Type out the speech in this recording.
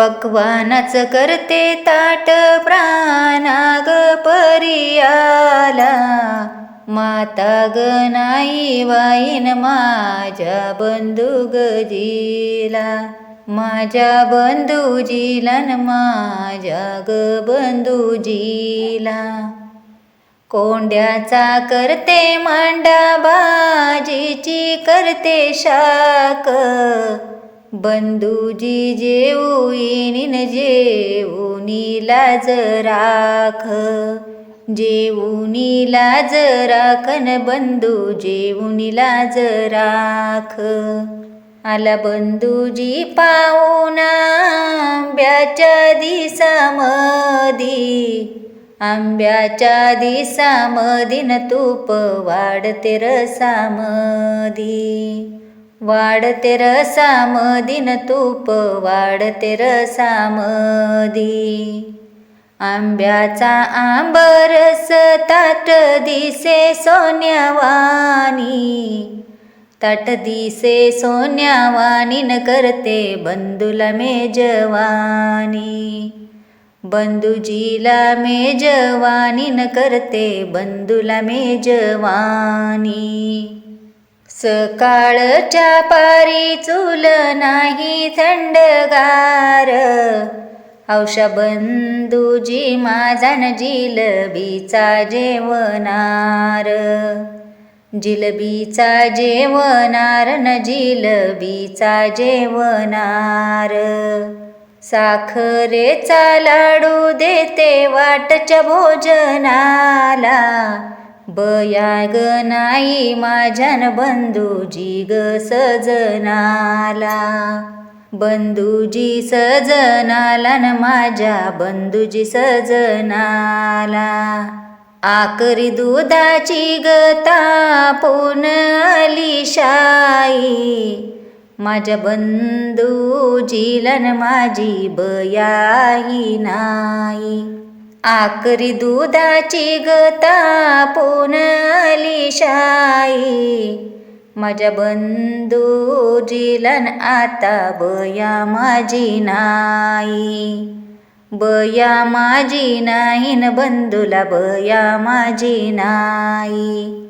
पक्वानच करते ताट प्राणाग परियाला. माता ग नाही वाईन माझ्या बंधू गजीला माझ्या बंधूजीला न माझ्या ग बंधूजीला. कोंड्याचा करते मांडा बाजीची करते शाक बंधूजी जेऊईन जेऊनी लाज राख. जेऊनी लाज राखन बंधू जेऊनी लाज राख. आला बंधूजी पाहुणा आंब्याच्या दिसामधी. आंब्याच्या दिसामधीन तूप वाढते रसामधी. वाढते रसामधीन तूप वाढते रसामधी आंब्याचा आंबरस ताट दिसे सोन्यावानी. ताट दिसे सोन्यावानीन करते बंधुला मेजवानी. बंधुजीला मेजवानीन करते बंधुला मेजवानी. सकाळच्या पारी चूल नाही थंडगार. औषा बंधूजी माझा न जिलबीचा जेवणार. जिलबीचा जेवणार न जिलबीचा जेवणार. साखरेचा लाडू देते वाटच्या भोजनाला. बया ग नाही माझ्यान बंधूजी ग सजनाला. बंधूजी सजनाला न माझ्या बंधूजी सजनाला. आकरी दुधाची ग तापून आली शाई. माझ्या बंधूजीलन माझी बयाही नाही. आकरी दुधाची ग तापून आली शाई. माझ्या बंधू जिलन आता बया माझी नाही. बया माझी नाही न बंधूला बया माझी नाही.